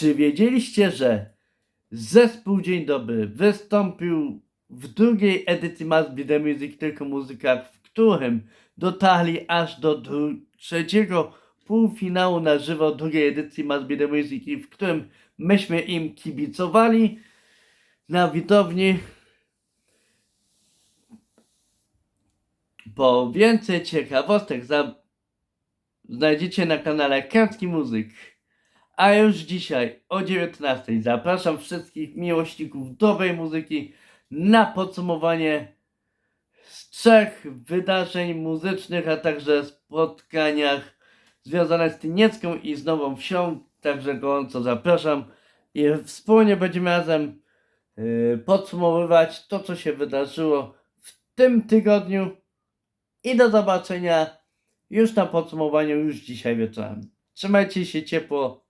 Czy wiedzieliście, że zespół Dzień Dobry wystąpił w drugiej edycji Must Be Music tylko muzykach, w którym dotarli aż do trzeciego półfinału na żywo drugiej edycji Must Be Music i w którym myśmy im kibicowali na widowni. Po więcej ciekawostek za... znajdziecie na kanale Kęcki Muzyk. A już dzisiaj o 19 zapraszam wszystkich miłośników dobrej muzyki na podsumowanie z trzech wydarzeń muzycznych, a także spotkaniach związanych z Tyniecką i z Nową Wsią. Także gorąco zapraszam i wspólnie będziemy razem yy, podsumowywać to, co się wydarzyło w tym tygodniu i do zobaczenia już na podsumowaniu już dzisiaj wieczorem. Trzymajcie się ciepło.